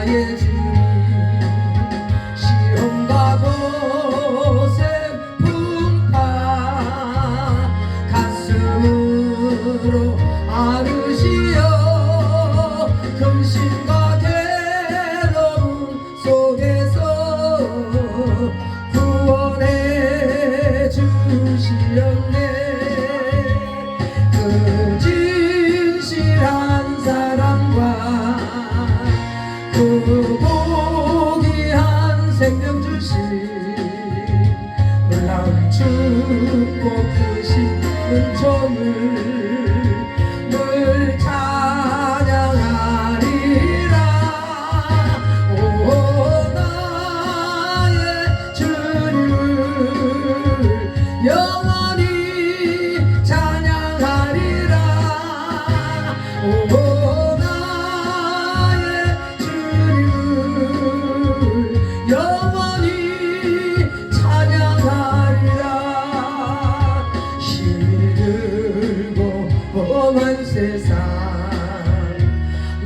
나의 주님 시험과 고생 풍파 가슴으로 아르시어. 근심과 괴로움 속에서 구원해 은총을 세상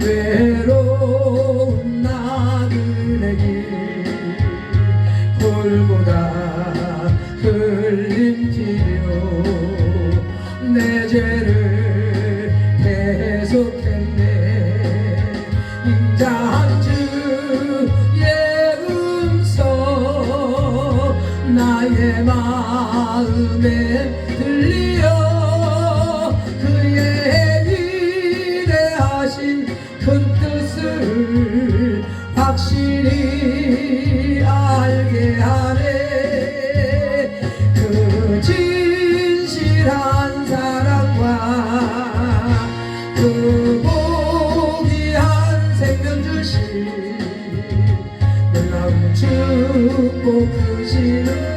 외로운 나그네길 골고다 흘린 피로 내 죄를 대속했네. 인자한 주의 음성 나의 마음에 들리 큰 뜻을 확실히 알게 하네. 그 진실한 사랑과 그 고귀한 생명 주신 놀라운 축복 크시는